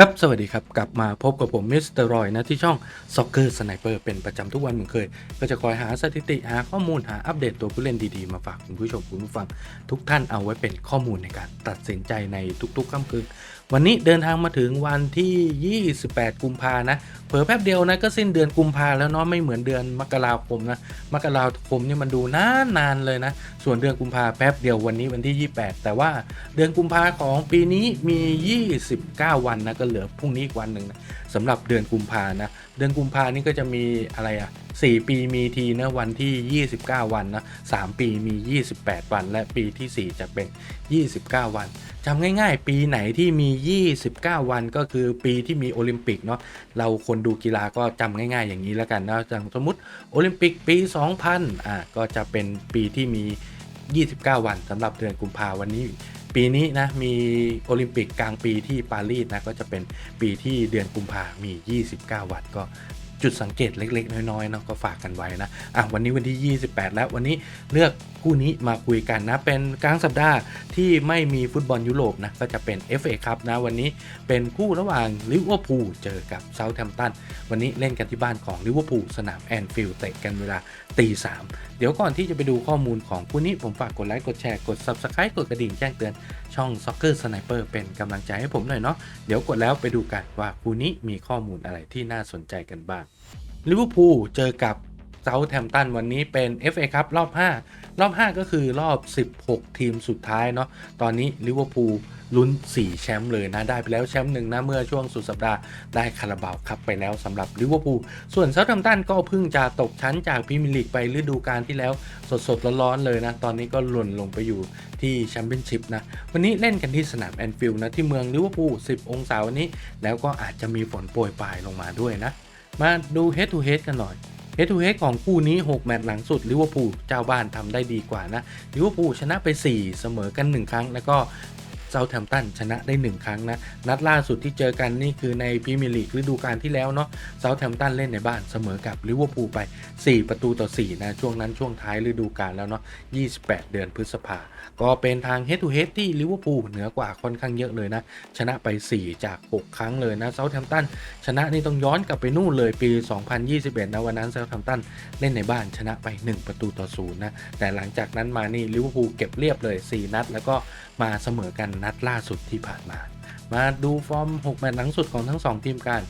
ครับ สวัสดีครับ กลับมาพบกับผมมิสเตอร์รอยนะ ที่ช่อง Soccer Sniper เป็นประจำทุกวันเหมือนเคย ก็จะคอยหาสถิติหาข้อมูลหาอัปเดตตัวผู้เล่นดีๆ มาฝากคุณผู้ชมคุณผู้ฟัง ทุกท่านเอาไว้เป็นข้อมูลในการตัดสินใจในทุกๆค่ำคืนวันนี้เดินทางมาถึงวันที่ 28 กุมภานะ เผลอแป๊บเดียวนะก็สิ้นเดือนกุมภาแล้วเนาะไม่เหมือนเดือนมกราคมนะ มกราคมเนี่ยมันดูนานนานๆเลยนะ ส่วนเดือนกุมภาแป๊บเดียววันนี้วันที่ 28 แต่ว่าเดือนกุมภาของปีนี้มี 29 วันนะก็เหลือพรุ่งนี้อีกวันหนึ่งนะสำหรับเดือนกุมภานะ เดือนกุมภานี่ก็จะมีอะไรอะ4 ปีมีทีนะวันที่ 29 วันนะ3ปีมี 28 วัน และปีทีสี่ 4 จะเป็น 29 วันจำง่ายๆ ปีไหนที่มี 29 วันก็คือปีที่มีโอลิมปิกเนาะเราคนดูกีฬาก็จำง่ายๆ อย่างนี้แล้วกันนะอย่างสมมติโอลิมปิกปี 2000อ่าก็จะเป็นปีที่มี 29 วันสำหรับเดือนกุมภาวันนี้ ปีนี้นะมีโอลิมปิกกลางปีที่ปารีสนะก็จะเป็นปีที่เดือนกุมภามี 29 วันก็จุดสังเกตเล็ก ๆ น้อยๆเนาะก็ฝากกันไว้นะอะวันนี้วันที่ 28 แล้ววันนี้เลือก คู่นี้มาคุยกันนะ เป็นกลางสัปดาห์ที่ไม่มีฟุตบอลยุโรปนะ ก็จะเป็น FA ครับนะ วันนี้เป็นคู่ระหว่างลิเวอร์พูลเจอกับเซาท์แฮมป์ตัน วันนี้เล่นกันที่บ้านของลิเวอร์พูลสนามแอนฟิลด์เตะกันเวลาตีสามเดี๋ยวก่อนที่จะไปดูข้อมูลของคู่นี้ผมฝากกดไลค์กดแชร์กด Subscribe กดกระดิ่งแจ้งเตือนช่อง Soccer Sniper เป็นกำลังใจให้ผมหน่อยเนาะเดี๋ยวกดแล้วไปดูกันว่าคู่นี้มีข้อมูลอะไรที่น่าสนใจกันบ้างลิเวอร์พูลเจอกับ เซาท์แฮมป์ตันวันนี้เป็น FA ครับรอบ 5 รอบ 5 ก็คือรอบ 16 ทีมสุดท้ายเนาะตอนนี้ลิเวอร์พูลลุ้น 4 แชมป์เลยนะ ได้ไปแล้วแชมป์หนึ่งนะ เมื่อช่วงสุดสัปดาห์ได้คาราบาวคัพไปแล้วสำหรับลิเวอร์พูลส่วนเซาท์แฮมป์ตันก็เพิ่งจะตกชั้นจากพรีเมียร์ลีกไปฤดูกาลที่แล้วสดๆร้อนๆเลยนะ ตอนนี้ก็หล่นลงไปอยู่ที่แชมเปี้ยนชิพนะ วันนี้เล่นกันที่สนามแอนฟิลด์นะ ที่เมืองลิเวอร์พูล 10 องศาวันนี้ แล้วก็อาจจะมีฝนโปรยปลายลงมาด้วยนะ มาดู head to head กันหน่อย head to h ของคู่นี้ 6 แมตช์หลังสุดลิเวอร์พูลเจ้าบ้านทำได้ดีกว่านะลิเวอร์พูลชนะไป 4 เสมอกัน 1 ครั้ง แล้วก็ เซาท์แฮมป์ตันชนะได้ 1 ครั้งนะ นัดล่าสุดที่เจอกันนี่คือในพรีเมียร์ลีกฤดูกาลที่แล้วเนาะเซาท์แฮมป์ตันเล่นในบ้านเสมอกับลิเวอร์พูลไป 4 ประตูต่อ 4 นะ ช่วงนั้นช่วงท้ายฤดูกาลแล้วเนาะ 28 เดือนพฤษภา ก็เป็นทาง head to head ที่ลิเวอร์พูลเหนือกว่าค่อนข้างเยอะเลยนะ ชนะไป 4 จาก 6 ครั้งเลยนะเซาท์แฮมป์ตันชนะนี่ต้องย้อนกลับไปนู่นเลยปี 2021 นะวันนั้นเซาท์แฮมป์ตันเล่นในบ้านชนะไป 1 ประตูต่อศูนย์นะแต่หลังจากนั้นมานี่ลิเวอร์พูลเก็บเรียบเลย 4 นัด แล้วก็มาเสมอกันนัดล่าสุดที่ผ่านมา มาดูฟอร์ม 6 แมตช์หลังสุดของทั้ง 2 ทีมกัน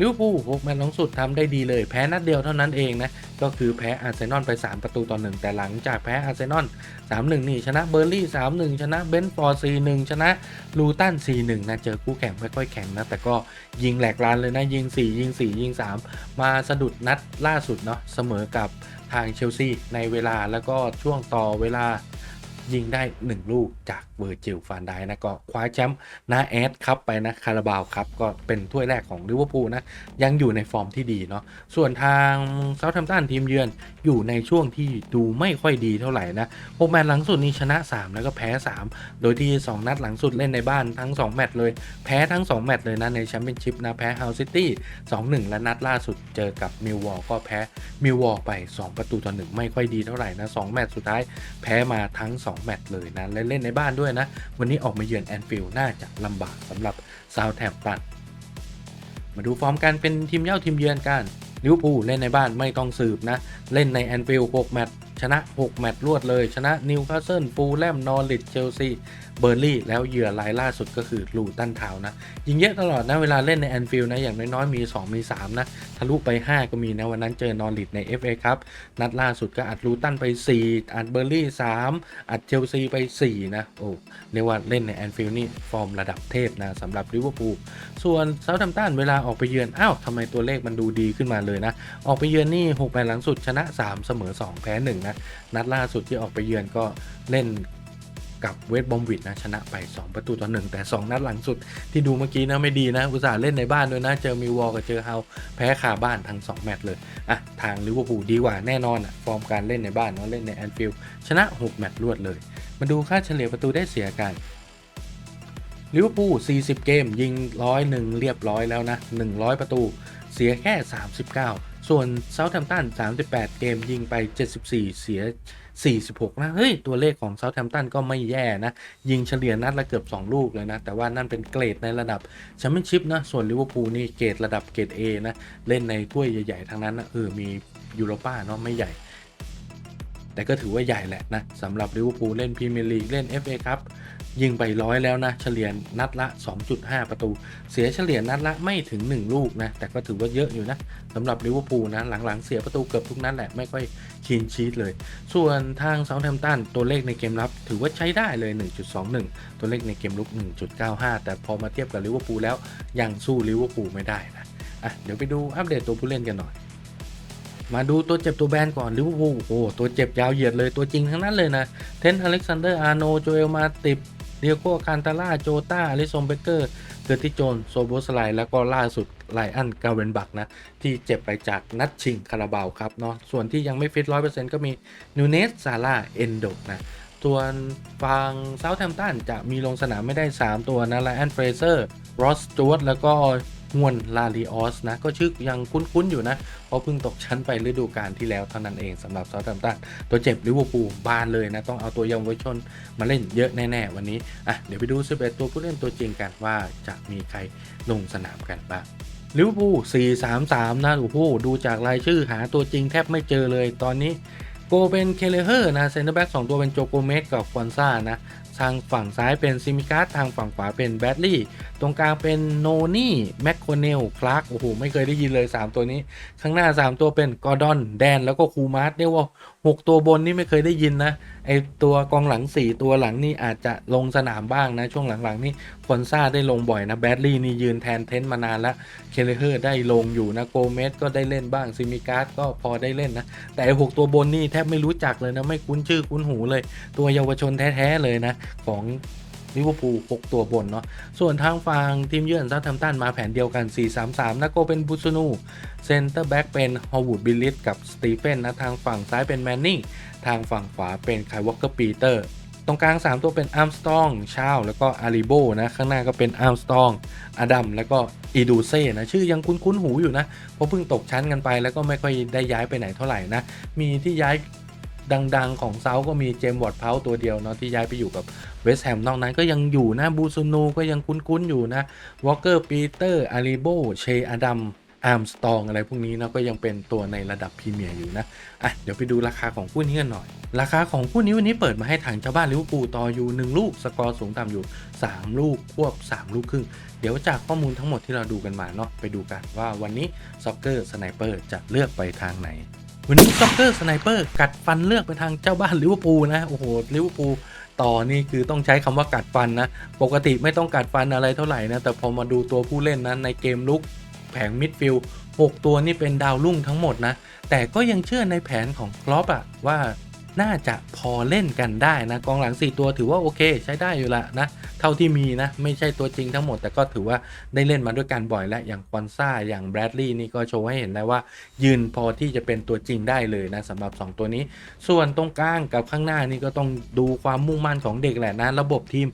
ลิเวอร์พูล6แมตช์หลังสุดทำได้ดีเลย แพ้นัดเดียวเท่านั้นเองนะ ก็คือแพ้อาร์เซนอลไป 3 ประตูต่อ1แต่หลังจากแพ้อาร์เซนอล3-1 นี่ชนะเบอร์ลี่ 3-1 ชนะเบนฟอร์4-1 ชนะลูตัน 4-1 นะ เจอคู่แข่งไม่ค่อยแข็งนะ แต่ก็ยิงแหลกลานเลยนะ ยิง 4 ยิง 4 ยิง 3 มาสะดุดนัดล่าสุดเนาะเสมอกับทางเชลซีในเวลาแล้วก็ช่วงต่อเวลา ยิงได้ 1 ลูกจากเวอร์จิลฟานไดนะก็คว้าแชมป์นาแอดครับไปนะคาราบาวครับก็เป็นถ้วยแรกของลิเวอร์พูลนะยังอยู่ในฟอร์มที่ดีเนาะส่วนทางเซาท์แฮมป์ตันทีมเยือนอยู่ในช่วงที่ดูไม่ค่อยดีเท่าไหร่นะหกแมตช์หลังสุดนี้ชนะ 3 แล้วก็แพ้ 3 โดยที่ 2 นัดหลังสุดเล่นในบ้านทั้ง 2 แมตช์เลย แพ้ทั้ง 2 แมตช์เลยนะในแชมเปี้ยนชิพนะแพ้เฮาซิตี้2-1 และนัดล่าสุดเจอกับมิลวอลก็แพ้มิลวอลไป 2 ประตูต่อหนึ่งไม่ค่อยดีเท่าไหร่นะ2แมตช์สุดท้ายแพ้มาทั้ง 2แมตช์เลยนะและเล่นในบ้านด้วยนะ วันนี้ออกมาเยือนแอนฟิลด์น่าจะลำบากสำหรับซาวแทมตันมาดูฟอร์มการเป็นทีมเย่าทีมเยือนกันลิเวอร์พูลเล่นในบ้านไม่ต้องสืบนะ เล่นในแอนฟิลด์6แมตช์ชนะ 6 แมตช์รวดเลย ชนะนิวคาสเซิลฟูลแลมนอริทเชลซี เบอร์ลี่แล้วเหยื่อรายล่าสุดก็คือลูตันทาวนะ ยิงเยอะตลอดนะเวลาเล่นในแอนฟิลด์นะอย่างน้อยๆมี 2 มี 3 นะ ทะลุไป 5 ก็มีนะ วันนั้นเจอนอริทใน FA ครับนัดล่าสุดก็อัดลูตันไป 4 อัดเบอร์ลี่ 3 อัดเชลซีไป 4 นะ โอ้เรียกว่าเล่นในแอนฟิลด์นี่ ฟอร์มระดับเทพนะสำหรับลิเวอร์พูลส่วนเซาท์แฮมป์ตันเวลาออกไปเยือนอ้าวทำไมตัวเลขมันดูดีขึ้นมาเลยนะ ออกไปเยือนนี่6แมตช์หลังสุดชนะ 3 เสมอ 2 แพ้1นะนัดล่าสุดที่ออกไปเยือนก็เล่น กับเวสบอมวิดนะชนะไป 2 ประตูต่อ1แต่ 2 นัดหลังสุดที่ดูเมื่อกี้นะไม่ดีนะ อุตส่าห์เล่นในบ้านด้วยนะ เจอมิวอลกับเจอเฮาแพ้คาบ้านทั้ง 2 แมตช์เลย อะ ทางลิเวอร์พูลดีกว่าแน่นอนอะฟอร์มการเล่นในบ้านเนาะเล่นในแอนฟิลด์ชนะ 6 แมตช์รวดเลย มาดูค่าเฉลี่ยประตูได้เสียกันลิเวอร์พูล40 เกม ยิงร้อยหนึ่งเรียบร้อยแล้วนะ 100 ประตู เสียแค่ 39 ส่วนเซาท์แฮมป์ตัน38 เกมยิงไป 74 เสีย 46 นะ เฮ้ย ตัวเลขของเซาท์แ m ม t ตันก็ไม่แย่นะ ยิงเฉลี่ยนัดละเกือบ 2 ลูกเลยนะ แต่ว่านั่นเป็นเกรดในระดับแชมเปี้ยนชิพนะ ส่วนลิเวอร์พูลนี่เกรดระดับเกรด A นะ เล่นในถ้วยใหญ่ๆทั้งนั้นนะเออมียูโรป้าเนาะไม่ใหญ่ แต่ก็ถือว่าใหญ่แหละนะสำหรับลิเวอร์พูลเล่นพรีเมียร์ลีกเล่น FA ครับ ยิงไปร้อยแล้วนะ เฉลี่ยนัดละ 2.5 ประตู เสียเฉลี่ยนัดละไม่ถึง 1 ลูกนะ แต่ก็ถือว่าเยอะอยู่นะสำหรับลิเวอร์พูลนะ หลังๆ เสียประตูเกือบทุกนัดแหละ ไม่ค่อยคีนชีตเลย ส่วนทางเซาท์แ m ม t ตันตัวเลขในเกมรับ ถือว่าใช้ได้เลย 1.21 ตัวเลขในเกมลุก 1.95 แต่พอมาเทียบกับลิเวอร์พูลแล้วยังสู้ลิเวอร์พูลไม่ได้นะอะเดี๋ยวไปดูอัปเดตตัวผู้เล่นกันหน่อยมาดูตัวเจ็บตัวแบนก่อนลิเวอร์พูลโอ้ตัวเจ็บยาวเหยียดเลยตัวจริงทั้งนั้นเลยนะ เทนอเล็กซานเดอร์อาร์โนโจเอลมาติบ เดียโกคานตาล่าโจตาอลิซงเบเกอร์เกอร์ติโจนโซโบสไลแล้วก็ล่าสุดไลอันกาเวนบักนะ ที่เจ็บไปจากนัดชิงคาราบาวครับเนาะส่วนที่ยังไม่ฟิตร้อยเปอร์เซ็นต์ก็มีนูเนสซาร่าเอนโดนะส่วนฟังเซาท์แทมตันจะมีลงสนามไม่ได้ 3 ตัวนะไลอันเฟรเซอร์รอสจูดแล้วก็ งวนลาลิออสนะ ก็ชื่อยังคุ้นๆอยู่นะ เพราะเพิ่งตกชั้นไปฤดูกาลที่แล้วเท่านั้นเองสำหรับซาท์แ m มตันตัวเจ็บลิเวอร์พูลบานเลยนะ ต้องเอาตัวเยาวชนมาเล่นเยอะแน่ ๆ วันนี้อะเดี๋ยวไปดู 11 ตัวผู้เล่นตัวจริงกันว่าจะมีใครลงสนามกันบ้างลิเวอร์พูล4-3-3 นะโอ้โหดูจากรายชื่อหาตัวจริงแทบไม่เจอเลยตอนนี้โกเป็นเคเลเฮอร์นะเซนเตอร์แบ็กสองตัวเป็นโจโกเมสกับฟอนซ่านะ ทางฝั่งซ้ายเป็นซิมิการ์ดทางฝั่งขวาเป็นแบดลี่ ตรงกลางเป็นโนนี่แมคโคเนลคลาร์กโอ้โห ไม่เคยได้ยินเลย 3 ตัวนี้ ข้างหน้า 3 ตัวเป็นกอร์ดอน แดน แล้วก็คูมาร์สเรียกว่า 6ตัวบนนี่ไม่เคยได้ยินนะ ไอตัวกองหลัง4ตัวหลังนี่อาจจะลงสนามบ้างนะ ช่วงหลังๆนี่คอนซ่าได้ลงบ่อยนะแบดลี่นี่ยืนแทนเทนต์มานานละเคเลเฮอร์ได้ลงอยู่นะโกเมสก็ได้เล่นบ้างซิมิการ์ดก็พอได้เล่นนะ แต่ไอหกตัวบนนี่แทบไม่รู้จักเลยนะ ไม่คุ้นชื่อคุ้นหูเลย ตัวเยาวชนแท้ๆเลยนะ ของ ลิเวอร์พูล6ตัวบนเนาะส่วนทางฝั่งทีมเยือนซาท์แฮมตันมาแผนเดียวกัน 4-3-3นะโกเป็นบุซูนูเซนเตอร์แบ็กเป็นฮอวูดบิลลิสกับสตีเฟนนะทางฝั่งซ้ายเป็นแมนนิงทางฝั่งขวาเป็นไควอเกอร์ปีเตอร์ตรงกลาง 3 ตัวเป็นอาร์มสตองชาวแล้วก็อาริโบนะข้างหน้าก็เป็นอาร์มสตองอดัมแล้วก็อีดูเซ่นะชื่อยังคุ้นๆหูอยู่นะ เพราะเพิ่งตกชั้นกันไปแล้วก็ไม่ค่อยได้ย้ายไปไหนเท่าไหร่นะ มีที่ย้าย ดังๆของเซาก็มีเจมส์วอร์ดเพาตัวเดียวเนาะที่ย้ายไปอยู่กับเวสต์แฮมนอกนั้นก็ยังอยู่นะบูซูนูก็ยังคุ้นๆอยู่นะวอลเกอร์ปีเตอร์อาริโบเชอดัมอาร์มสตองอะไรพวกนี้นะก็ยังเป็นตัวในระดับพรีเมียร์อยู่นะอะเดี๋ยวไปดูราคาของคู่นี้กันหน่อย ราคาของคู่นี้วันนี้เปิดมาให้ทางเจ้าบ้านลิเวอร์พูลต่ออยู่ 1 ลูกสกอร์สูงต่ำอยู่ 3 ลูกควบ 3 ลูกครึ่ง เดี๋ยวจากข้อมูลทั้งหมดที่เราดูกันมาเนาะไปดูกันว่าวันนี้ซ็อกเกอร์สไนเปอร์จะเลือกไปทางไหน วันนี้ซ็อกเกอร์สไนเปอร์กัดฟันเลือกไปทางเจ้าบ้านลิเวอร์พูลนะโอ้โหลิเวอร์พูลต่อนี่คือต้องใช้คำว่ากัดฟันนะ ปกติไม่ต้องกัดฟันอะไรเท่าไหร่นะ แต่พอมาดูตัวผู้เล่นนะในเกมลุกแผงมิดฟิลด์6ตัวนี่เป็นดาวรุ่งทั้งหมดนะ แต่ก็ยังเชื่อในแผนของคลอปอะว่า น่าจะพอเล่นกันได้นะกองหลัง 4 ตัวถือว่าโอเค ใช้ได้อยู่ละนะ เท่าที่มีนะ ไม่ใช่ตัวจริงทั้งหมด แต่ก็ถือว่าได้เล่นมาด้วยกันบ่อยและอย่างคอนซ่าอย่างแบรดลีย์นี่ก็โชว์ให้เห็นแล้วว่า ยืนพอที่จะเป็นตัวจริงได้เลยนะสำหรับ 2 ตัวนี้ ส่วนตรงกลางกับข้างหน้านี่ก็ต้องดูความมุ่งมั่นของเด็กแหละนะ ระบบทีม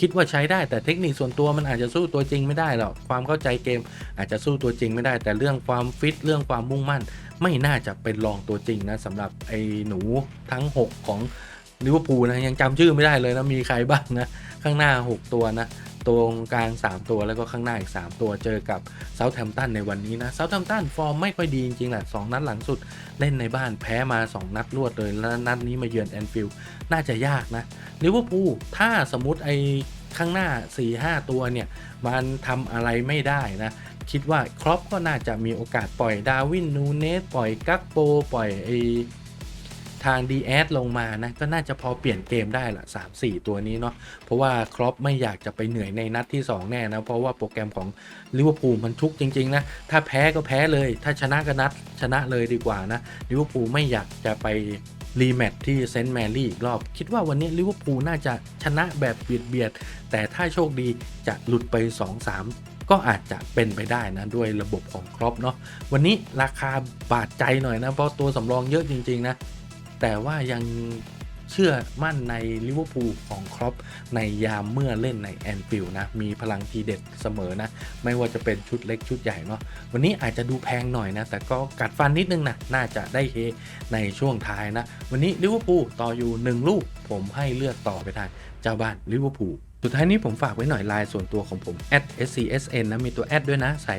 คิดว่าใช้ได้แต่เทคนิคส่วนตัวมันอาจจะสู้ตัวจริงไม่ได้หรอกความเข้าใจเกม อาจจะสู้ตัวจริงไม่ได้ แต่เรื่องความฟิตเรื่องความมุ่งมั่น ไม่น่าจะเป็นรองตัวจริงนะสำหรับไอ้หนูทั้ง 6 ของลิเวอร์พูลนะยังจำชื่อไม่ได้เลยนะมีใครบ้างนะข้างหน้า 6 ตัวนะ ตรงกลาง 3 ตัวแล้วก็ข้างหน้าอีก 3 ตัวเจอกับเซาท์แฮมป์ตันในวันนี้นะเซาท์แฮมป์ตันฟอร์มไม่ค่อยดีจริงๆแหละ2นัดหลังสุดเล่นในบ้านแพ้มา 2 นัดรวดเลยแล้วนัดนี้มาเยือนแอนฟิลด์น่าจะยากนะลิเวอร์พูลถ้าสมมติไอข้างหน้า 4-5 ตัวเนี่ย มันทำอะไรไม่ได้นะ คิดว่าครอปก็น่าจะมีโอกาสปล่อยดาวินนูเนสปล่อยกักโป ปล่อยไอ ทางดีแอลงมานะก็น่าจะพอเปลี่ยนเกมได้ละ3-4 ตัวนี้เนาะเพราะว่าครอปไม่อยากจะไปเหนื่อยในนัดที่ 2 แน่นะเพราะว่าโปรแกรมของลิเวอร์พูลมันชุกจริงๆนะถ้าแพ้ก็แพ้เลย ถ้าชนะก็นัดชนะเลยดีกว่านะลิเวอร์พูลไม่อยากจะไปรีแมตที่เซนต์แมรี่อีกรอบ คิดว่าวันนี้ลิเวอร์พูลน่าจะชนะแบบเบียดเบียดๆแต่ถ้าโชคดีจะหลุดไป 2-3 ก็อาจจะเป็นไปได้นะ ด้วยระบบของครอปเนาะวันนี้ราคาบาดใจหน่อยนะ เพราะตัวสำรองเยอะจริง ๆ นะ แต่ว่ายังเชื่อมั่นในลิเวอร์พูลของครอปในยามเมื่อเล่นในแอนฟิลด์นะ มีพลังทีเด็ดเสมอนะ ไม่ว่าจะเป็นชุดเล็กชุดใหญ่เนาะวันนี้อาจจะดูแพงหน่อยนะ แต่ก็กัดฟันนิดนึงนะ น่าจะได้เฮในช่วงท้ายนะ วันนี้ลิเวอร์พูลต่ออยู่ 1 ลูก ผมให้เลือกต่อไปทางเจ้าบ้านลิเวอร์พูล สุดท้ายนี้ผมฝากไว้หน่อยไลน์ส่วนตัวของผม @scsn นะ มีตัวแอดด้วยนะใส่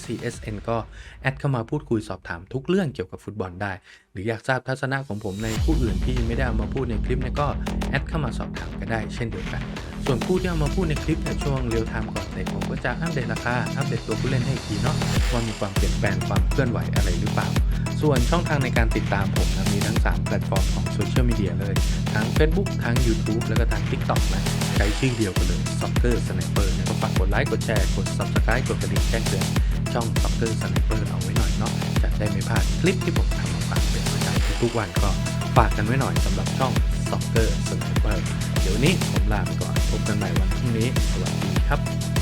@scsn ก็แอดเข้ามาพูดคุยสอบถามทุกเรื่องเกี่ยวกับฟุตบอลได้ หรืออยากทราบทัศนะของผมในผู้อื่นที่ไม่ได้เอามาพูดในคลิปเนี่ยก็แอดเข้ามาสอบถามกันได้เช่นเดียวกัน ส่วนผู้ที่เอามาพูดในคลิปในช่วงเรียลไทม์ก่อนเตะผมก็จะอัปเดตราคาอัปเดตตัวผู้เล่นให้อีกทีเนาะว่ามีความเปลี่ยนแปลงความเคลื่อนไหวอะไรหรือเปล่า ส่วนช่องทางในการติดตามผมนะมีทั้ง 3 แพลตฟอร์มของโซเชียลมีเดียเลยทั้ง Facebook ทั้ง YouTube แล้วก็ทั้ง TikTok นะ ใช้ชื่อเดียวกันเลย Soccer Sniper นะก็ฝากกดไลค์ กดแชร์ กด Subscribe กดกระดิ่งแจ้งเตือนช่อง Soccer Sniper เอาไว้หน่อยเนาะจะได้ไม่พลาดคลิปที่ผมทำมาฝากเป็นประจำทุกวันก็ฝากกันไว้หน่อยสำหรับช่อง Soccer Sniper เดี๋ยววันนี้ผมลาไปก่อนพบกันใหม่วันพรุ่งนี้สวัสดีครับ